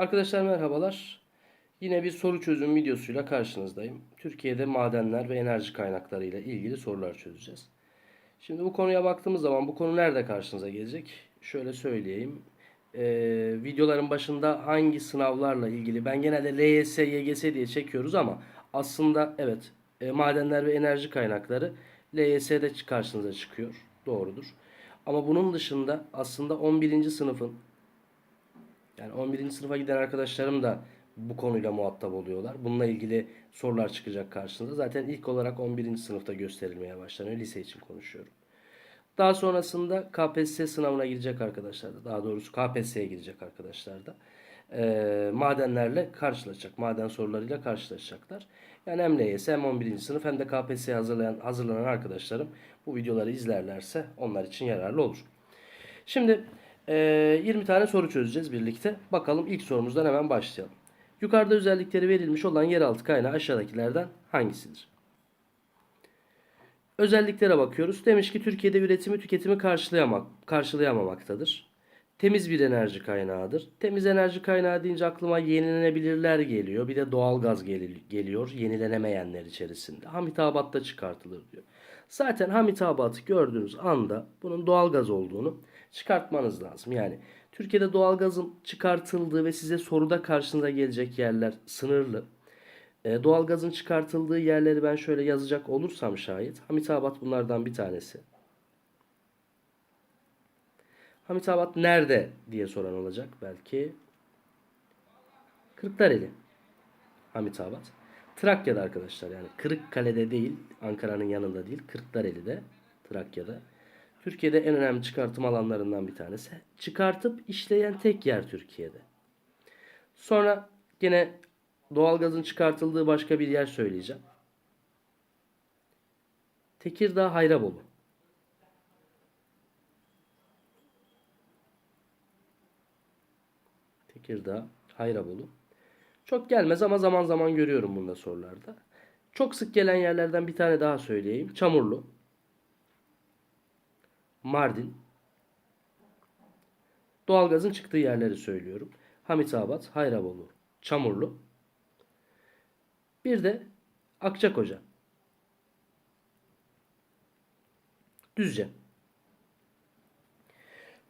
Arkadaşlar merhabalar. Yine bir soru çözüm videosuyla karşınızdayım. Türkiye'de madenler ve enerji kaynakları ile ilgili sorular çözeceğiz. Şimdi bu konuya baktığımız zaman bu konu nerede karşınıza gelecek? Şöyle söyleyeyim. Ee, videoların başında hangi sınavlarla ilgili ben genelde LYS, YGS diye çekiyoruz ama aslında evet e, madenler ve enerji kaynakları LYS'de karşınıza çıkıyor. Doğrudur. Ama bunun dışında aslında 11. sınıfın yani 11. sınıfa giden arkadaşlarım da bu konuyla muhatap oluyorlar. Bununla ilgili sorular çıkacak karşınıza. Zaten ilk olarak 11. sınıfta gösterilmeye başlanıyor. Lise için konuşuyorum. Daha sonrasında KPSS sınavına girecek arkadaşlar da, daha doğrusu KPSS'ye girecek arkadaşlar da eee, madenlerle karşılaşacak. Maden sorularıyla karşılaşacaklar. Yani hem LYS hem 11. sınıf hem de KPSS'ye hazırlayan, hazırlanan arkadaşlarım bu videoları izlerlerse onlar için yararlı olur. Şimdi 20 tane soru çözeceğiz birlikte. Bakalım ilk sorumuzdan hemen başlayalım. Yukarıda özellikleri verilmiş olan yeraltı kaynağı aşağıdakilerden hangisidir? Özelliklere bakıyoruz. Demiş ki Türkiye'de üretimi tüketimi karşılayamak, karşılayamamaktadır. Temiz bir enerji kaynağıdır. Temiz enerji kaynağı deyince aklıma yenilenebilirler geliyor. Bir de doğalgaz gel- geliyor yenilenemeyenler içerisinde. Hamitabatta çıkartılır diyor. Zaten hamitabatı gördüğünüz anda bunun doğalgaz olduğunu çıkartmanız lazım. Yani Türkiye'de doğalgazın çıkartıldığı ve size soruda karşınıza gelecek yerler sınırlı. E, doğalgazın çıkartıldığı yerleri ben şöyle yazacak olursam şayet Hamitabat bunlardan bir tanesi. Hamitabat nerede diye soran olacak belki. Kırklareli. Hamitabat. Trakya'da arkadaşlar yani Kırıkkale'de değil, Ankara'nın yanında değil, Kırklareli'de, Trakya'da. Türkiye'de en önemli çıkartım alanlarından bir tanesi. Çıkartıp işleyen tek yer Türkiye'de. Sonra gene doğalgazın çıkartıldığı başka bir yer söyleyeceğim. Tekirdağ Hayrabolu. Tekirdağ Hayrabolu. Çok gelmez ama zaman zaman görüyorum bunda sorularda. Çok sık gelen yerlerden bir tane daha söyleyeyim. Çamurlu. Mardin. Doğalgazın çıktığı yerleri söylüyorum. Hamitabat, Hayrabolu, Çamurlu. Bir de Akçakoca. Düzce.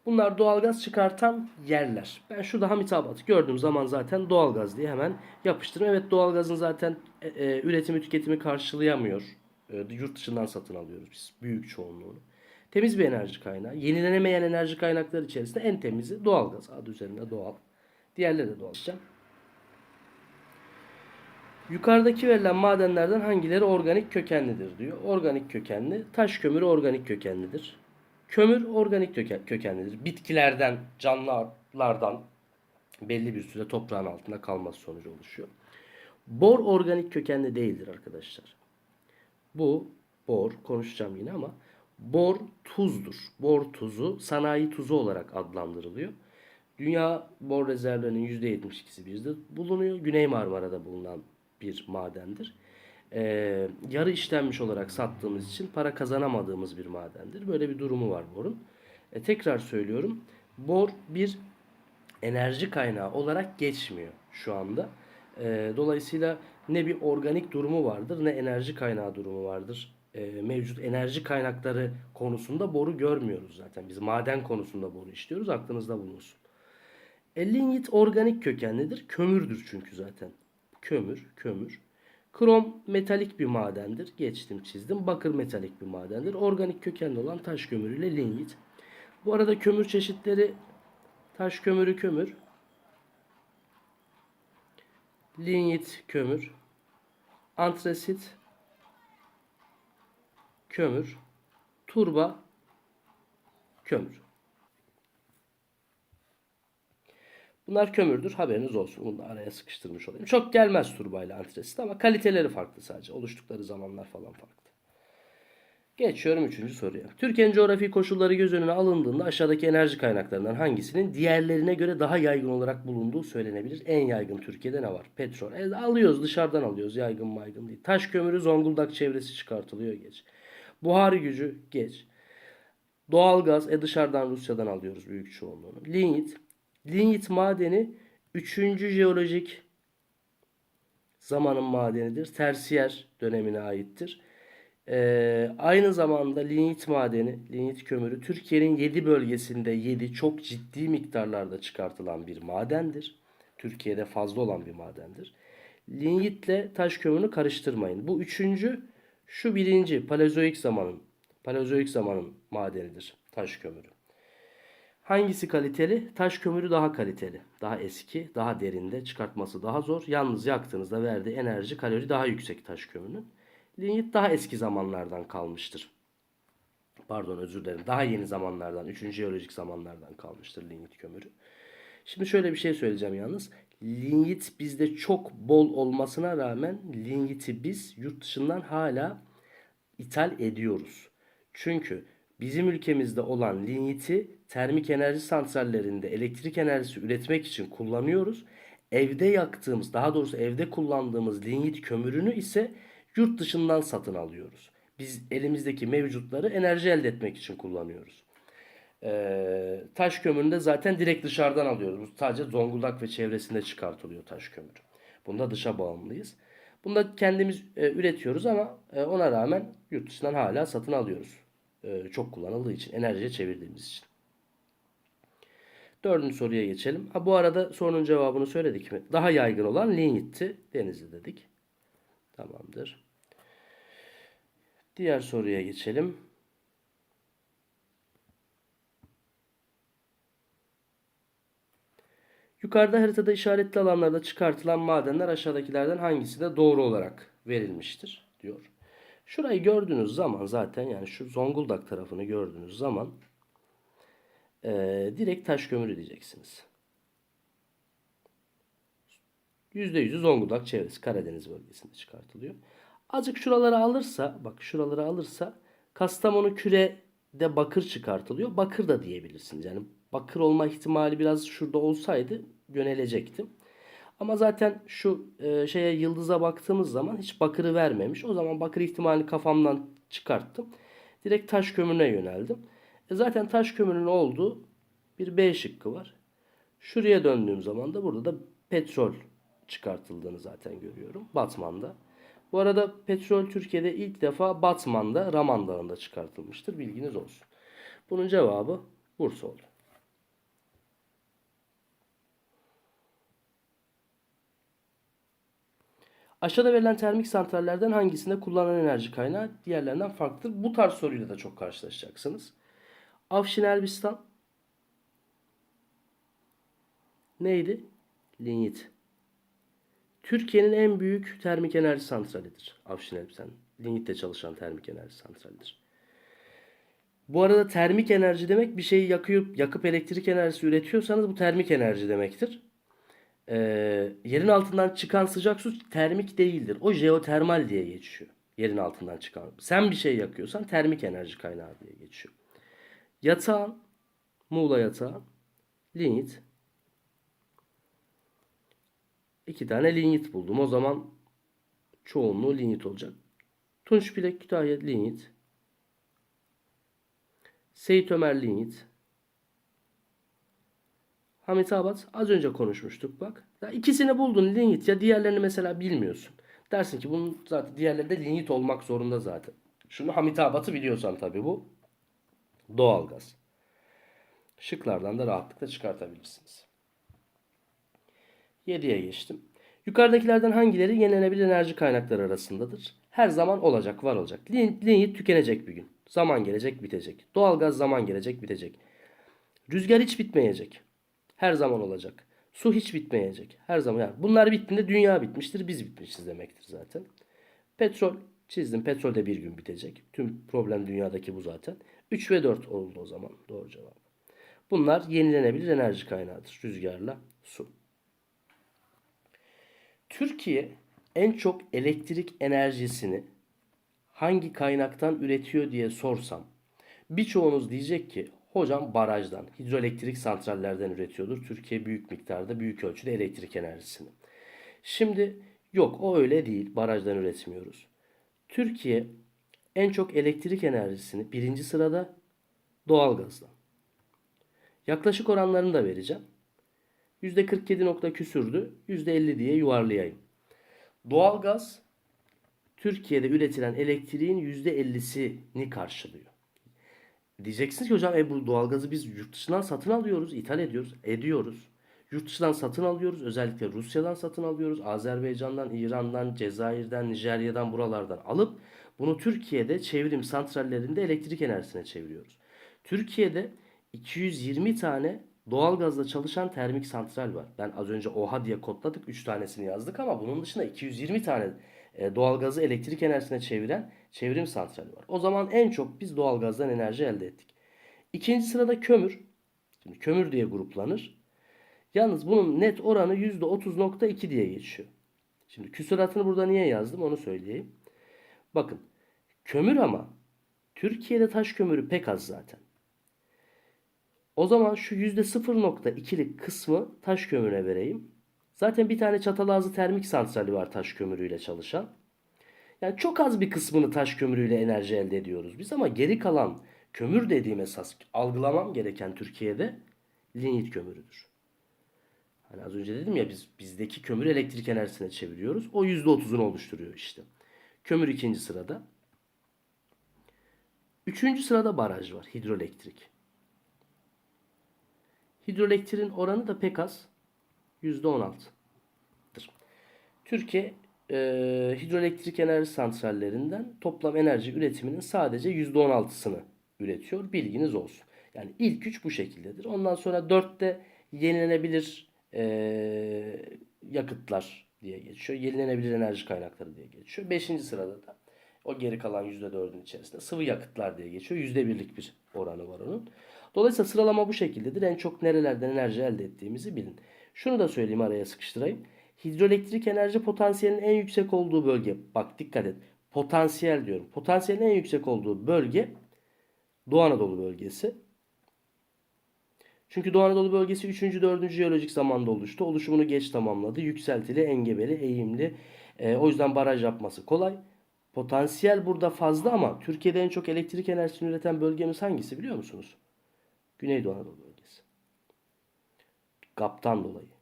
Bunlar doğalgaz çıkartan yerler. Ben şurada Hamitabat'ı gördüğüm zaman zaten doğalgaz diye hemen yapıştırdım. Evet doğalgazın zaten e, e, üretimi tüketimi karşılayamıyor. E, yurt dışından satın alıyoruz biz büyük çoğunluğunu. Temiz bir enerji kaynağı. Yenilenemeyen enerji kaynakları içerisinde en temizi doğalgaz. Adı üzerinde doğal. Diğerleri de doğal. Yukarıdaki verilen madenlerden hangileri organik kökenlidir diyor. Organik kökenli. Taş kömürü organik kökenlidir. Kömür organik köken- kökenlidir. Bitkilerden, canlılardan belli bir süre toprağın altında kalması sonucu oluşuyor. Bor organik kökenli değildir arkadaşlar. Bu bor konuşacağım yine ama bor tuzdur. Bor tuzu sanayi tuzu olarak adlandırılıyor. Dünya bor rezervlerinin %72'si bizde bulunuyor. Güney Marmara'da bulunan bir madendir. Ee, yarı işlenmiş olarak sattığımız için para kazanamadığımız bir madendir. Böyle bir durumu var borun. E, tekrar söylüyorum. Bor bir enerji kaynağı olarak geçmiyor şu anda. Ee, dolayısıyla ne bir organik durumu vardır ne enerji kaynağı durumu vardır. Ee, mevcut enerji kaynakları konusunda boru görmüyoruz zaten. Biz maden konusunda boru işliyoruz. Aklınızda bulunsun. E, lignit organik kökenlidir. Kömürdür çünkü zaten. Kömür, kömür. Krom metalik bir madendir. Geçtim çizdim. Bakır metalik bir madendir. Organik kökenli olan taş kömürüyle lignit. Bu arada kömür çeşitleri taş kömürü kömür. Lignit kömür. Antresit kömür. Turba kömür. Bunlar kömürdür. Haberiniz olsun. Bunu da araya sıkıştırmış olayım. Çok gelmez turbayla antresit ama kaliteleri farklı sadece. Oluştukları zamanlar falan farklı. Geçiyorum üçüncü soruya. Türkiye'nin coğrafi koşulları göz önüne alındığında aşağıdaki enerji kaynaklarından hangisinin diğerlerine göre daha yaygın olarak bulunduğu söylenebilir. En yaygın Türkiye'de ne var? Petrol. E, alıyoruz dışarıdan alıyoruz. Yaygın maygın değil. Taş kömürü Zonguldak çevresi çıkartılıyor geç. Buhar gücü geç. Doğalgaz e dışarıdan Rusya'dan alıyoruz büyük çoğunluğunu. Lignit. Lignit madeni Üçüncü jeolojik zamanın madenidir. Tersiyer dönemine aittir. Ee, aynı zamanda lignit madeni, lignit kömürü Türkiye'nin 7 bölgesinde 7 çok ciddi miktarlarda çıkartılan bir madendir. Türkiye'de fazla olan bir madendir. Lignitle taş kömürünü karıştırmayın. Bu üçüncü, şu birinci Paleozoik zamanın, Paleozoik zamanın madenidir taş kömürü. Hangisi kaliteli? Taş kömürü daha kaliteli. Daha eski, daha derinde, çıkartması daha zor. Yalnız yaktığınızda verdiği enerji kalori daha yüksek taş kömürünün. Lignit daha eski zamanlardan kalmıştır. Pardon özür dilerim. Daha yeni zamanlardan, 3. jeolojik zamanlardan kalmıştır lignit kömürü. Şimdi şöyle bir şey söyleyeceğim yalnız. Lignit bizde çok bol olmasına rağmen ligniti biz yurt dışından hala ithal ediyoruz. Çünkü bizim ülkemizde olan ligniti termik enerji santrallerinde elektrik enerjisi üretmek için kullanıyoruz. Evde yaktığımız, daha doğrusu evde kullandığımız lignit kömürünü ise yurt dışından satın alıyoruz. Biz elimizdeki mevcutları enerji elde etmek için kullanıyoruz. Ee, taş kömürünü de zaten direkt dışarıdan alıyoruz. Bu sadece Zonguldak ve çevresinde çıkartılıyor taş kömürü. Bunda dışa bağımlıyız. Bunda kendimiz e, üretiyoruz ama e, ona rağmen yurt dışından hala satın alıyoruz. E, çok kullanıldığı için, enerjiye çevirdiğimiz için. Dördüncü soruya geçelim. Ha, bu arada sorunun cevabını söyledik mi? Daha yaygın olan lignitti. Denizli dedik. Tamamdır. Diğer soruya geçelim. Yukarıda haritada işaretli alanlarda çıkartılan madenler aşağıdakilerden hangisi de doğru olarak verilmiştir diyor. Şurayı gördüğünüz zaman zaten yani şu Zonguldak tarafını gördüğünüz zaman e, direkt taş kömürü diyeceksiniz. %100'ü Zonguldak çevresi Karadeniz bölgesinde çıkartılıyor. Azıcık şuraları alırsa bak şuraları alırsa Kastamonu kürede bakır çıkartılıyor. Bakır da diyebilirsiniz. Yani bakır olma ihtimali biraz şurada olsaydı yönelecektim. Ama zaten şu e, şeye yıldıza baktığımız zaman hiç bakırı vermemiş. O zaman bakır ihtimalini kafamdan çıkarttım. Direkt taş kömürüne yöneldim. E zaten taş kömürünün olduğu bir B şıkkı var. Şuraya döndüğüm zaman da burada da petrol çıkartıldığını zaten görüyorum. Batman'da. Bu arada petrol Türkiye'de ilk defa Batman'da Raman Dağı'nda çıkartılmıştır. Bilginiz olsun. Bunun cevabı Bursa oldu. Aşağıda verilen termik santrallerden hangisinde kullanılan enerji kaynağı diğerlerinden farklıdır? Bu tarz soruyla da çok karşılaşacaksınız. Afşin Elbistan neydi? Lignit. Türkiye'nin en büyük termik enerji santralidir. Afşin Elbistan. Lignit'te çalışan termik enerji santralidir. Bu arada termik enerji demek bir şeyi yakıp, yakıp elektrik enerjisi üretiyorsanız bu termik enerji demektir. Ee, yerin altından çıkan sıcak su termik değildir. O jeotermal diye geçiyor. Yerin altından çıkan. Sen bir şey yakıyorsan termik enerji kaynağı diye geçiyor. Yatağın, Muğla yatağı, lignit. İki tane lignit buldum. O zaman çoğunluğu lignit olacak. Tunç Bilek Kütahya lignit. Seyit Ömer lignit. Hamit Abat az önce konuşmuştuk bak. Ya ikisini buldun lignit ya diğerlerini mesela bilmiyorsun. Dersin ki bunun zaten diğerleri de lignit olmak zorunda zaten. Şunu Hamit Abat'ı biliyorsan tabii bu doğalgaz. Şıklardan da rahatlıkla çıkartabilirsiniz. 7'ye geçtim. Yukarıdakilerden hangileri yenilenebilir enerji kaynakları arasındadır? Her zaman olacak, var olacak. Lignit tükenecek bir gün. Zaman gelecek, bitecek. Doğalgaz zaman gelecek, bitecek. Rüzgar hiç bitmeyecek. Her zaman olacak. Su hiç bitmeyecek. Her zaman. Yani bunlar bittiğinde dünya bitmiştir. Biz bitmişiz demektir zaten. Petrol çizdim. Petrol de bir gün bitecek. Tüm problem dünyadaki bu zaten. 3 ve 4 oldu o zaman. Doğru cevap. Bunlar yenilenebilir enerji kaynağıdır. Rüzgarla su. Türkiye en çok elektrik enerjisini hangi kaynaktan üretiyor diye sorsam birçoğunuz diyecek ki hocam barajdan, hidroelektrik santrallerden üretiyordur. Türkiye büyük miktarda, büyük ölçüde elektrik enerjisini. Şimdi yok o öyle değil. Barajdan üretmiyoruz. Türkiye en çok elektrik enerjisini birinci sırada doğalgazdan. Yaklaşık oranlarını da vereceğim. %47 nokta küsürdü. %50 diye yuvarlayayım. Doğalgaz Türkiye'de üretilen elektriğin %50'sini karşılıyor. Diyeceksiniz ki hocam e bu doğalgazı biz yurt dışından satın alıyoruz, ithal ediyoruz, ediyoruz. Yurt dışından satın alıyoruz, özellikle Rusya'dan satın alıyoruz, Azerbaycan'dan, İran'dan, Cezayir'den, Nijerya'dan buralardan alıp bunu Türkiye'de çevrim santrallerinde elektrik enerjisine çeviriyoruz. Türkiye'de 220 tane doğalgazla çalışan termik santral var. Ben az önce OHA diye kodladık, 3 tanesini yazdık ama bunun dışında 220 tane e, doğalgazı elektrik enerjisine çeviren çevrim santrali var. O zaman en çok biz doğalgazdan enerji elde ettik. İkinci sırada kömür. Şimdi kömür diye gruplanır. Yalnız bunun net oranı %30.2 diye geçiyor. Şimdi küsuratını burada niye yazdım onu söyleyeyim. Bakın kömür ama Türkiye'de taş kömürü pek az zaten. O zaman şu %0.2'lik kısmı taş kömürüne vereyim. Zaten bir tane Çatalazı termik santrali var taş kömürüyle çalışan. Yani çok az bir kısmını taş kömürüyle enerji elde ediyoruz biz ama geri kalan kömür dediğim esas algılamam gereken Türkiye'de linyit kömürüdür. Hani az önce dedim ya biz bizdeki kömür elektrik enerjisine çeviriyoruz. O %30'unu oluşturuyor işte. Kömür ikinci sırada. Üçüncü sırada baraj var. Hidroelektrik. Hidroelektriğin oranı da pek az. %16'dır. Türkiye e, hidroelektrik enerji santrallerinden toplam enerji üretiminin sadece %16'sını üretiyor. Bilginiz olsun. Yani ilk üç bu şekildedir. Ondan sonra dörtte yenilenebilir e, yakıtlar diye geçiyor. Yenilenebilir enerji kaynakları diye geçiyor. Beşinci sırada da o geri kalan %4'ün içerisinde sıvı yakıtlar diye geçiyor. %1'lik bir oranı var onun. Dolayısıyla sıralama bu şekildedir. En çok nerelerden enerji elde ettiğimizi bilin. Şunu da söyleyeyim araya sıkıştırayım. Hidroelektrik enerji potansiyelinin en yüksek olduğu bölge. Bak dikkat et. Potansiyel diyorum. Potansiyelin en yüksek olduğu bölge Doğu Anadolu bölgesi. Çünkü Doğu Anadolu bölgesi 3. 4. jeolojik zamanda oluştu. Oluşumunu geç tamamladı. Yükseltili, engebeli, eğimli. E, o yüzden baraj yapması kolay. Potansiyel burada fazla ama Türkiye'de en çok elektrik enerjisini üreten bölgemiz hangisi biliyor musunuz? Güneydoğu Anadolu bölgesi. GAP'tan dolayı.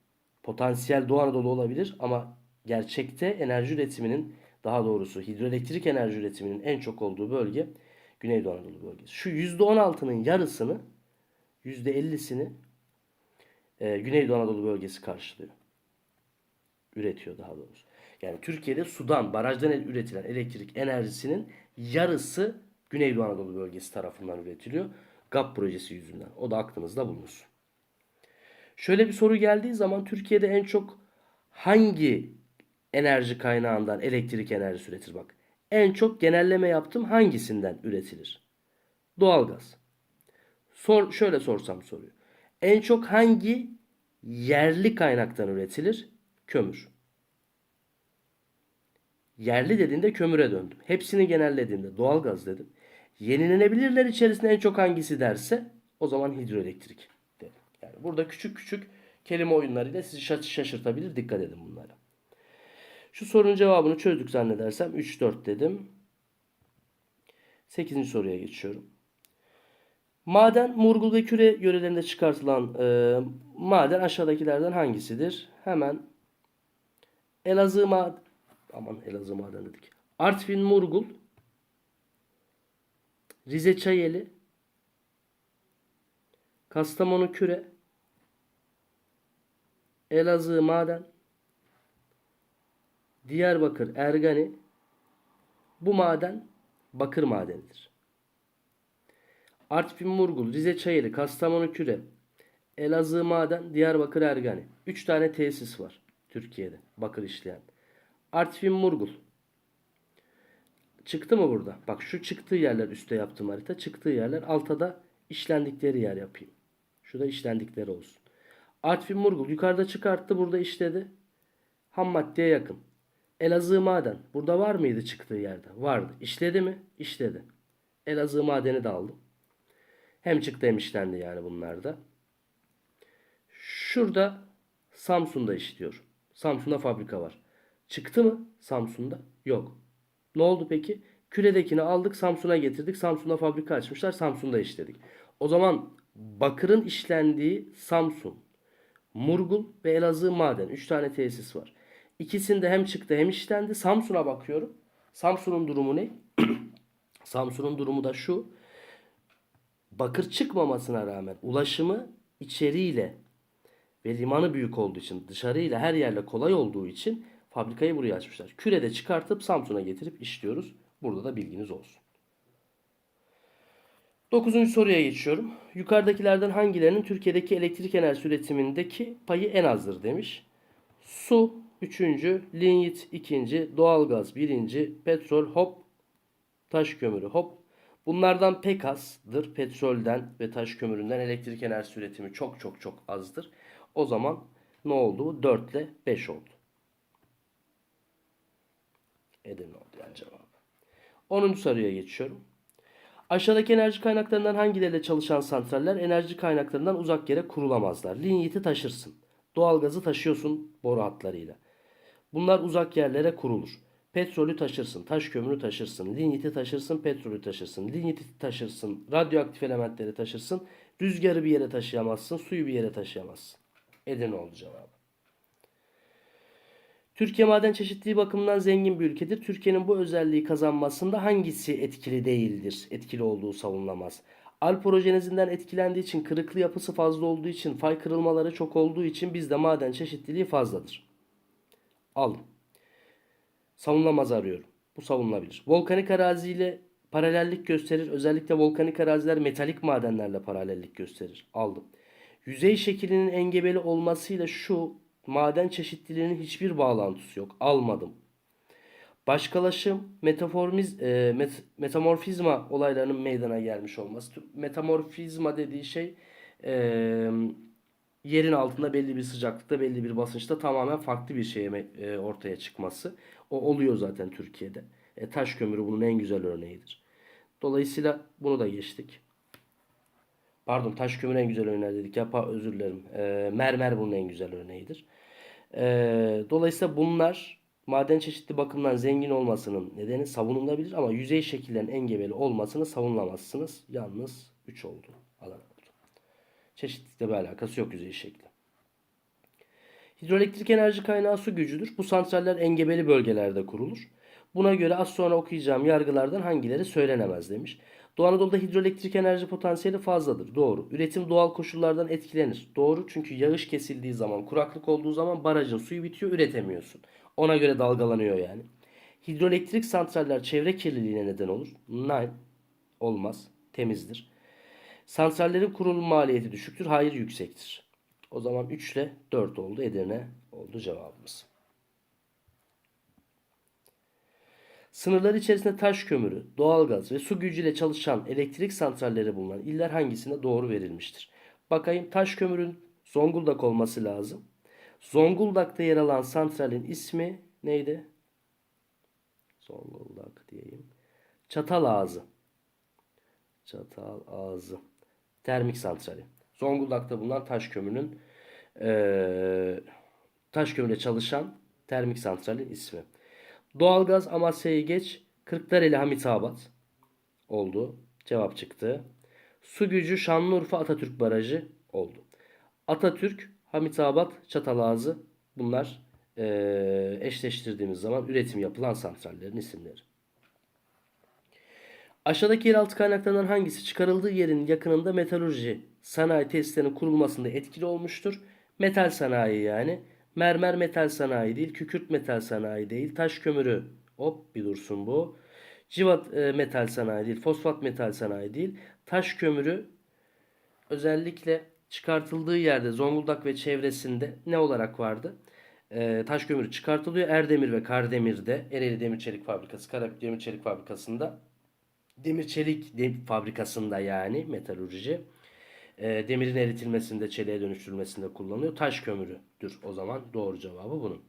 Potansiyel Doğu Anadolu olabilir ama gerçekte enerji üretiminin daha doğrusu hidroelektrik enerji üretiminin en çok olduğu bölge Güneydoğu Anadolu bölgesi. Şu %16'nın yarısını %50'sini e, Güneydoğu Anadolu bölgesi karşılıyor. Üretiyor daha doğrusu. Yani Türkiye'de sudan, barajdan üretilen elektrik enerjisinin yarısı Güneydoğu Anadolu bölgesi tarafından üretiliyor. GAP projesi yüzünden. O da aklınızda bulunsun. Şöyle bir soru geldiği zaman Türkiye'de en çok hangi enerji kaynağından elektrik enerjisi üretir bak. En çok genelleme yaptım hangisinden üretilir? Doğalgaz. Sor, şöyle sorsam soruyu. En çok hangi yerli kaynaktan üretilir? Kömür. Yerli dediğinde kömüre döndüm. Hepsini genellediğimde doğalgaz dedim. Yenilenebilirler içerisinde en çok hangisi derse o zaman hidroelektrik. Yani burada küçük küçük kelime oyunlarıyla sizi şaşırtabilir. Dikkat edin bunlara. Şu sorunun cevabını çözdük zannedersem 3-4 dedim. 8. soruya geçiyorum. Maden, Murgul ve Küre yörelerinde çıkartılan e, maden aşağıdakilerden hangisidir? Hemen Elazığ maden, aman Elazığ maden dedik. Artvin, Murgul, Rize Çayeli, Kastamonu Küre, Elazığ Maden, Diyarbakır Ergani, bu maden bakır madenidir. Artvin Murgul, Rize Çayeli, Kastamonu Küre, Elazığ Maden, Diyarbakır Ergani. 3 tane tesis var Türkiye'de bakır işleyen. Artvin Murgul. Çıktı mı burada? Bak şu çıktığı yerler üstte yaptığım harita. Çıktığı yerler altta da işlendikleri yer yapayım. Şurada işlendikleri olsun. Artvin Murgul yukarıda çıkarttı burada işledi. Ham maddeye yakın. Elazığ maden. Burada var mıydı çıktığı yerde? Vardı. İşledi mi? İşledi. Elazığ madeni de aldım. Hem çıktı hem işlendi yani bunlarda. Şurada Samsun'da işliyor. Samsun'da fabrika var. Çıktı mı Samsun'da? Yok. Ne oldu peki? Küredekini aldık Samsun'a getirdik. Samsun'da fabrika açmışlar. Samsun'da işledik. O zaman bakırın işlendiği Samsun, Murgul ve Elazığ Maden. 3 tane tesis var. İkisinde hem çıktı hem işlendi. Samsun'a bakıyorum. Samsun'un durumu ne? Samsun'un durumu da şu. Bakır çıkmamasına rağmen ulaşımı içeriyle ve limanı büyük olduğu için dışarıyla her yerle kolay olduğu için fabrikayı buraya açmışlar. Kürede çıkartıp Samsun'a getirip işliyoruz. Burada da bilginiz olsun. Dokuzuncu soruya geçiyorum. Yukarıdakilerden hangilerinin Türkiye'deki elektrik enerjisi üretimindeki payı en azdır demiş. Su üçüncü, linyit ikinci, doğalgaz birinci, petrol hop, taş kömürü hop. Bunlardan pek azdır. Petrolden ve taş kömüründen elektrik enerjisi üretimi çok çok çok azdır. O zaman ne oldu? bu? 4 ile 5 oldu. Edirne oldu yani cevabı. 10. soruya geçiyorum. Aşağıdaki enerji kaynaklarından hangileriyle çalışan santraller enerji kaynaklarından uzak yere kurulamazlar? Linyiti taşırsın. Doğalgazı taşıyorsun boru hatlarıyla. Bunlar uzak yerlere kurulur. Petrolü taşırsın, taş kömürü taşırsın, linyiti taşırsın, petrolü taşırsın, linyiti taşırsın, radyoaktif elementleri taşırsın, rüzgarı bir yere taşıyamazsın, suyu bir yere taşıyamazsın. Edirne oldu cevabı. Türkiye maden çeşitliliği bakımından zengin bir ülkedir. Türkiye'nin bu özelliği kazanmasında hangisi etkili değildir? Etkili olduğu savunulamaz. Alporojenezinden etkilendiği için, kırıklı yapısı fazla olduğu için, fay kırılmaları çok olduğu için bizde maden çeşitliliği fazladır. Aldım. Savunulamaz arıyorum. Bu savunulabilir. Volkanik araziyle paralellik gösterir. Özellikle volkanik araziler metalik madenlerle paralellik gösterir. Aldım. Yüzey şeklinin engebeli olmasıyla şu maden çeşitliliğinin hiçbir bağlantısı yok. Almadım. Başkalaşım, metaformiz, e, met- metamorfizma olaylarının meydana gelmiş olması. Metamorfizma dediği şey e, yerin altında belli bir sıcaklıkta, belli bir basınçta tamamen farklı bir şeye e, ortaya çıkması. O oluyor zaten Türkiye'de. E, taş kömürü bunun en güzel örneğidir. Dolayısıyla bunu da geçtik. Pardon taş kömür en güzel örneği dedik. Ya pa- özür dilerim. E, mermer bunun en güzel örneğidir. E, dolayısıyla bunlar maden çeşitli bakımdan zengin olmasının nedeni savunulabilir ama yüzey şekillerin engebeli olmasını savunulamazsınız. Yalnız 3 oldu. Alan oldu. Çeşitlilikle bir alakası yok yüzey şekli. Hidroelektrik enerji kaynağı su gücüdür. Bu santraller engebeli bölgelerde kurulur. Buna göre az sonra okuyacağım yargılardan hangileri söylenemez demiş. Doğu Anadolu'da hidroelektrik enerji potansiyeli fazladır. Doğru. Üretim doğal koşullardan etkilenir. Doğru çünkü yağış kesildiği zaman, kuraklık olduğu zaman barajın suyu bitiyor, üretemiyorsun. Ona göre dalgalanıyor yani. Hidroelektrik santraller çevre kirliliğine neden olur. Nein. Olmaz. Temizdir. Santrallerin kurulum maliyeti düşüktür. Hayır yüksektir. O zaman 3 ile 4 oldu. Edirne oldu cevabımız. Sınırlar içerisinde taş kömürü, doğalgaz ve su gücüyle çalışan elektrik santralleri bulunan iller hangisine doğru verilmiştir? Bakayım taş kömürün Zonguldak olması lazım. Zonguldak'ta yer alan santralin ismi neydi? Zonguldak diyeyim. Çatal Ağzı. Çatal Ağzı. Termik santrali. Zonguldak'ta bulunan taş kömürünün eee taş kömürle çalışan termik santralin ismi. Doğalgaz Amasya'yı geç. Kırklareli Hamitabat oldu. Cevap çıktı. Su gücü Şanlıurfa Atatürk Barajı oldu. Atatürk, Hamitabat, Çatalazı bunlar eee, eşleştirdiğimiz zaman üretim yapılan santrallerin isimleri. Aşağıdaki yeraltı kaynaklarından hangisi çıkarıldığı yerin yakınında metalurji sanayi tesislerinin kurulmasında etkili olmuştur? Metal sanayi yani. Mermer metal sanayi değil, kükürt metal sanayi değil, taş kömürü hop bir dursun bu. Civat e, metal sanayi değil, fosfat metal sanayi değil. Taş kömürü özellikle çıkartıldığı yerde Zonguldak ve çevresinde ne olarak vardı? Ee, taş kömürü çıkartılıyor. Erdemir ve Kardemir'de Ereğli Demir Çelik Fabrikası, Karabük Demir Çelik Fabrikası'nda demir çelik de- fabrikasında yani metalurji e, demirin eritilmesinde, çeliğe dönüştürülmesinde kullanılıyor. Taş kömürüdür o zaman. Doğru cevabı bunun.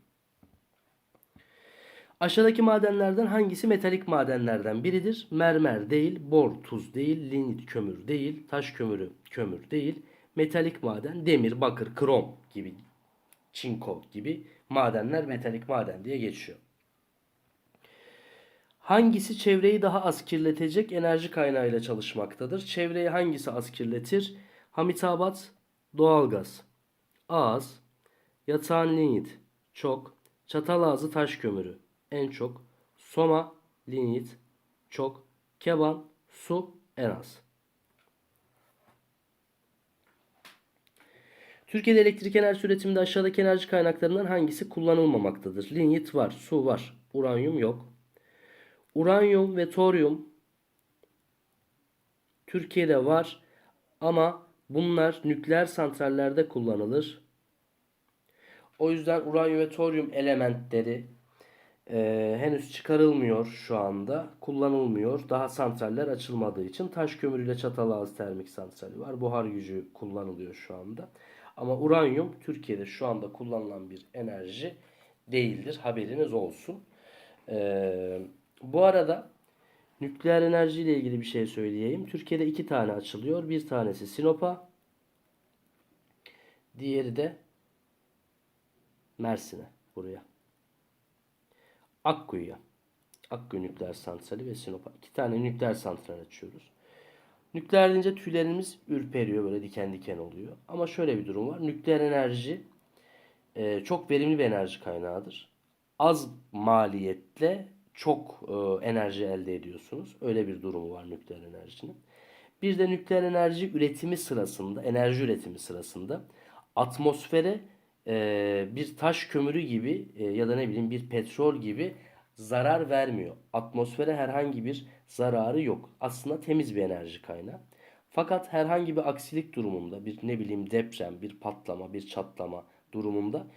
Aşağıdaki madenlerden hangisi metalik madenlerden biridir? Mermer değil, bor tuz değil, lignit kömür değil, taş kömürü kömür değil, metalik maden demir, bakır, krom gibi, çinko gibi madenler metalik maden diye geçiyor. Hangisi çevreyi daha az kirletecek enerji kaynağıyla çalışmaktadır? Çevreyi hangisi az kirletir? Hamitabat, doğalgaz. az, yatağan linyit çok, çatal ağzı taş kömürü en çok, soma linyit çok, keban su en az. Türkiye'de elektrik enerji üretiminde aşağıdaki enerji kaynaklarından hangisi kullanılmamaktadır? Linyit var, su var, uranyum yok. Uranyum ve toryum Türkiye'de var ama bunlar nükleer santrallerde kullanılır. O yüzden uranyum ve toryum elementleri e, henüz çıkarılmıyor şu anda. Kullanılmıyor. Daha santraller açılmadığı için taş kömürüyle Çatalazı termik santrali var. Buhar gücü kullanılıyor şu anda. Ama uranyum Türkiye'de şu anda kullanılan bir enerji değildir. Haberiniz olsun. E, bu arada nükleer enerji ile ilgili bir şey söyleyeyim. Türkiye'de iki tane açılıyor. Bir tanesi Sinop'a. Diğeri de Mersin'e buraya. Akkuyu'ya. Akkuyu nükleer santrali ve Sinop'a. iki tane nükleer santral açıyoruz. Nükleer deyince tüylerimiz ürperiyor böyle diken diken oluyor. Ama şöyle bir durum var. Nükleer enerji e, çok verimli bir enerji kaynağıdır. Az maliyetle çok e, enerji elde ediyorsunuz. Öyle bir durumu var nükleer enerjinin. Bir de nükleer enerji üretimi sırasında, enerji üretimi sırasında atmosfere e, bir taş kömürü gibi e, ya da ne bileyim bir petrol gibi zarar vermiyor. Atmosfere herhangi bir zararı yok. Aslında temiz bir enerji kaynağı. Fakat herhangi bir aksilik durumunda bir ne bileyim deprem, bir patlama, bir çatlama durumunda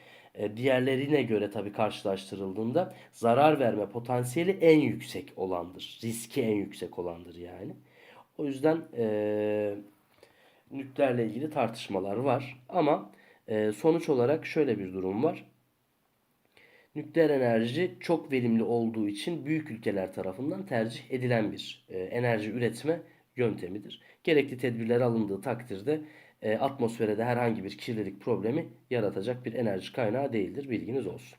diğerlerine göre tabii karşılaştırıldığında zarar verme potansiyeli en yüksek olandır. Riski en yüksek olandır yani. O yüzden e, nükleerle ilgili tartışmalar var. Ama e, sonuç olarak şöyle bir durum var. Nükleer enerji çok verimli olduğu için büyük ülkeler tarafından tercih edilen bir e, enerji üretme yöntemidir. Gerekli tedbirler alındığı takdirde e, atmosfere de herhangi bir kirlilik problemi yaratacak bir enerji kaynağı değildir. Bilginiz olsun.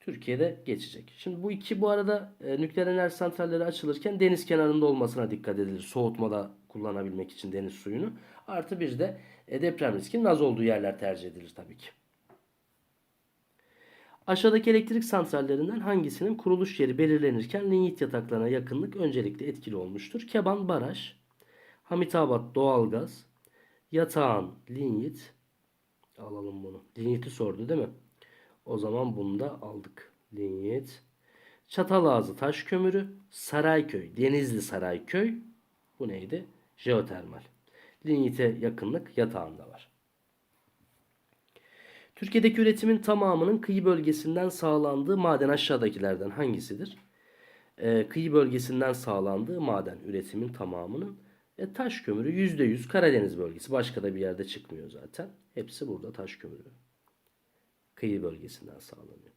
Türkiye'de geçecek. Şimdi bu iki bu arada e, nükleer enerji santralleri açılırken deniz kenarında olmasına dikkat edilir. Soğutmada kullanabilmek için deniz suyunu. Artı bir de e, deprem riskinin az olduğu yerler tercih edilir tabii ki. Aşağıdaki elektrik santrallerinden hangisinin kuruluş yeri belirlenirken linyit yataklarına yakınlık öncelikle etkili olmuştur? Keban Baraj, Hamitabat Doğalgaz, Yatağan Linyit. Alalım bunu. Linyit'i sordu değil mi? O zaman bunu da aldık. Linyit. Çatalazı Taş Kömürü, Sarayköy, Denizli Sarayköy. Bu neydi? Jeotermal. Linyit'e yakınlık yatağında var. Türkiye'deki üretimin tamamının kıyı bölgesinden sağlandığı maden aşağıdakilerden hangisidir? Ee, kıyı bölgesinden sağlandığı maden üretimin tamamının e, taş kömürü %100 Karadeniz bölgesi. Başka da bir yerde çıkmıyor zaten. Hepsi burada taş kömürü. Kıyı bölgesinden sağlanıyor.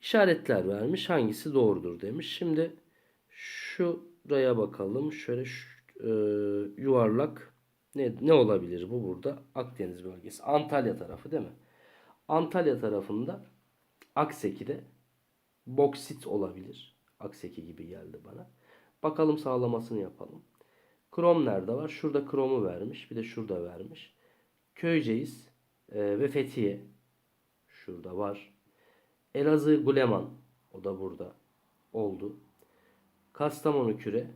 İşaretler vermiş. Hangisi doğrudur demiş. Şimdi şuraya bakalım. Şöyle şu, e, yuvarlak ne, ne olabilir bu burada? Akdeniz bölgesi. Antalya tarafı değil mi? Antalya tarafında Akseki'de boksit olabilir. Akseki gibi geldi bana. Bakalım sağlamasını yapalım. Krom nerede var? Şurada kromu vermiş. Bir de şurada vermiş. Köyceğiz e, ve Fethiye. Şurada var. Elazığ Guleman. O da burada oldu. Kastamonu Küre.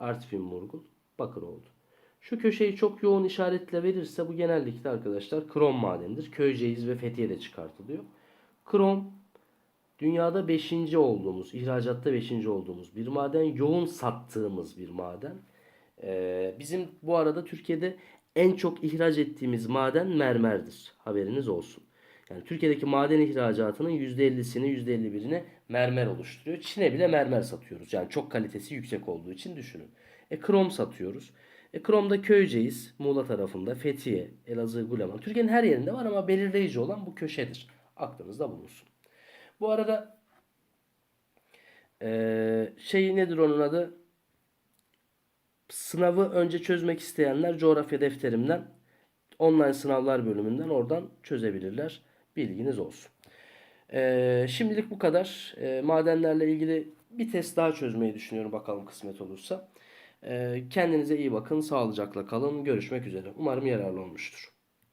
Artvin Murgul. Bakır oldu. Şu köşeyi çok yoğun işaretle verirse bu genellikle arkadaşlar krom madenidir. Köyceğiz ve Fethiye'de çıkartılıyor. Krom dünyada 5. olduğumuz, ihracatta 5. olduğumuz bir maden. Yoğun sattığımız bir maden. Ee, bizim bu arada Türkiye'de en çok ihraç ettiğimiz maden mermerdir. Haberiniz olsun. Yani Türkiye'deki maden ihracatının %50'sini %51'ini mermer oluşturuyor. Çin'e bile mermer satıyoruz. Yani çok kalitesi yüksek olduğu için düşünün. E krom satıyoruz. E kromda Köyceğiz, Muğla tarafında, Fethiye, Elazığ, Guleman. Türkiye'nin her yerinde var ama belirleyici olan bu köşedir. Aklınızda bulunsun. Bu arada e, şey nedir onun adı? Sınavı önce çözmek isteyenler coğrafya defterimden online sınavlar bölümünden oradan çözebilirler. Bilginiz olsun. Ee, şimdilik bu kadar. Ee, madenlerle ilgili bir test daha çözmeyi düşünüyorum bakalım kısmet olursa. Ee, kendinize iyi bakın, sağlıcakla kalın. Görüşmek üzere. Umarım yararlı olmuştur.